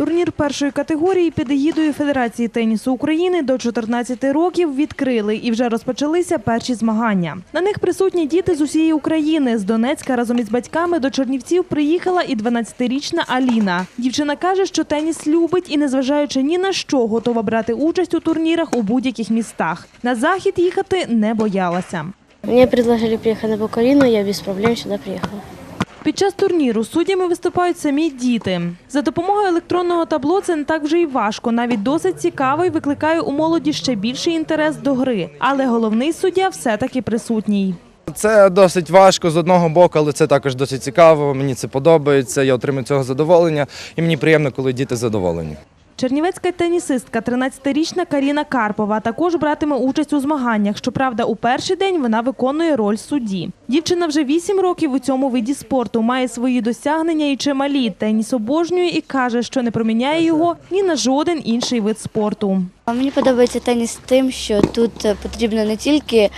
Турнір першої категорії під егідою Федерації тенісу України до 14 років відкрили і вже розпочалися перші змагання. На них присутні діти з усієї України. З Донецька разом із батьками до Чернівців приїхала і 12-річна Аліна. Дівчина каже, що теніс любить і, незважаючи ні на що, готова брати участь у турнірах у будь-яких містах. На захід їхати не боялася. Мне предложили приехать на Букарину, я без проблем сюда приехала. Під час турніру суддями виступають самі діти. За допомогою електронного табло це не так вже й важко. Навіть досить цікаво і викликає у молоді ще більший інтерес до гри. Але головний суддя все-таки присутній. Це досить важко з одного боку, але це також досить цікаво. Мені це подобається. Я отримую цього задоволення, і мені приємно, коли діти задоволені. Чернівецька тенісистка, 13-річна Каріна Карпова, також братиме участь у змаганнях. Щоправда, у перший день вона виконує роль судді. Дівчина вже 8 років у цьому виді спорту, має свої досягнення і чималі. Теніс обожнює і каже, що не проміняє його ні на жоден інший вид спорту. Мені подобається теніс тим, що тут е, потрібно не тільки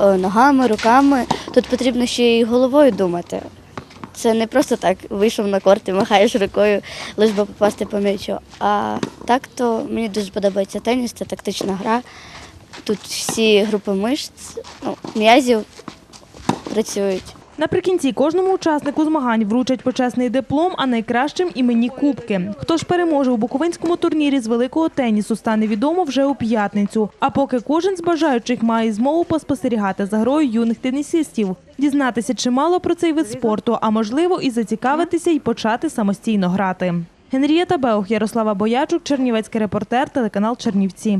е, ногами, руками, тут потрібно ще й головою думати. Це не просто так вийшов на корт і махаєш рукою, лиш би попасти по м'ячу. А так то мені дуже подобається теніс, це тактична гра. Тут всі групи мишць, ну, м'язів працюють. Наприкінці кожному учаснику змагань вручать почесний диплом, а найкращим іменні кубки. Хто ж переможе у буковинському турнірі з великого тенісу, стане відомо вже у п'ятницю. А поки кожен з бажаючих має змогу поспостерігати за грою юних тенісистів, дізнатися чимало про цей вид спорту, а можливо і зацікавитися і почати самостійно грати. Генрієта Беух, Ярослава Боячук, Чернівецький репортер, телеканал Чернівці.